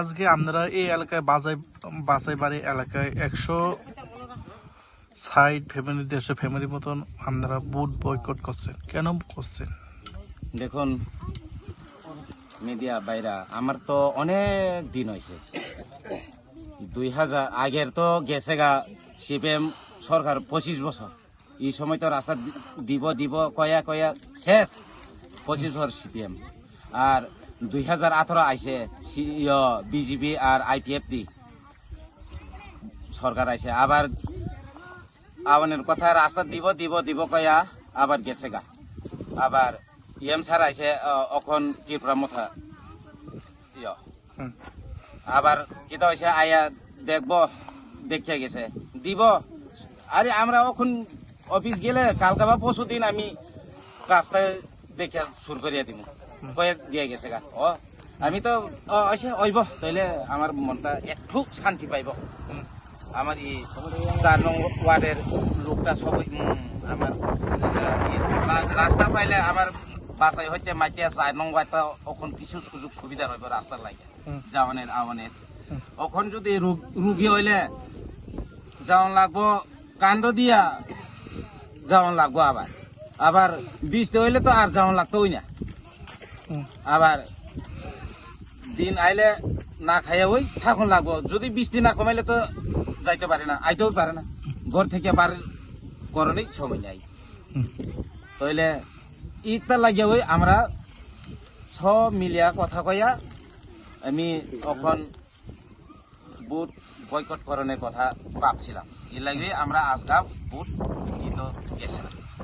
আজকে আপনারা এই এলাকায় বাজাই বাড়ি এলাকায় একশো ষাট ফ্যামিলি দেড়শো ফ্যামিলির মতন আপনারা বুট বয়কট করছেন। কেন করছেন? দেখুন মিডিয়া বাইরা আমার তো অনেক দিন হয়েছে দুই হাজার আগের তো গেছে গা সিপিএম সরকার পঁচিশ বছর। এই সময় তো রাস্তা দিব দিব, কয়া কয়া, শেষ। পঁচিশ বছর সিপিএম আর দুই হাজার আঠারো আইসে বিজেপি আর আইপিএফ দি। সরকার আইসে আবার আওয়ানের কথা রাস্তা দিব দিব দিব কয়া আবার গেছে গা। আবার ইএম স্যার আইসে অখন ত্রিপুরা মথা। ইয়। আবার কিতা হয়েছে আয়া দেখব দেখিয়া গেছে। দিব। আরে আমরা এখন অফিস গেলে কালকে বা পরশু দিন আমি কাজটা দেখিয়া শুরু করিয়া দিব কয়ে দিয়ে গেছে গা ও আমি তো আইসে ওইব তাইলে আমার মনটা একটু শান্তি পাইব আমার এই চার নং ওয়ার্ডের লোকটা সবাই আমার ই, রাস্তা পাইলে আমার বাসায় হইতে মাইতে চার নং ওয়ার্ডটা এখন কিছু সুযোগ সুবিধা রইব রাস্তার লাগে। যাওয়ানের আওয়ানের। এখন যদি রোগ- রুগী হইলে যাওয়ান লাগবো কান্দ দিয়া যাওয়ান লাগবো আবার আবার বৃষ্টি হইলে তো আর যাওয়ান লাগতোই না। আবার দিন আইলে না খাইয়া ওই থাকুন লাগবো। যদি বৃষ্টি না কমাইলে তো যাইতে পারে না আইতেও পারে না। ঘর থেকে বার করণেই সময় নাই। তাইলে ইটা লাগিয়া ওই আমরা সব মিলিয়া কথা কইয়া আমি তখন বুট বয়কট করণের কথা ভাবছিলাম। এর লাগে আমরা আজকাল বুট গেছিলাম।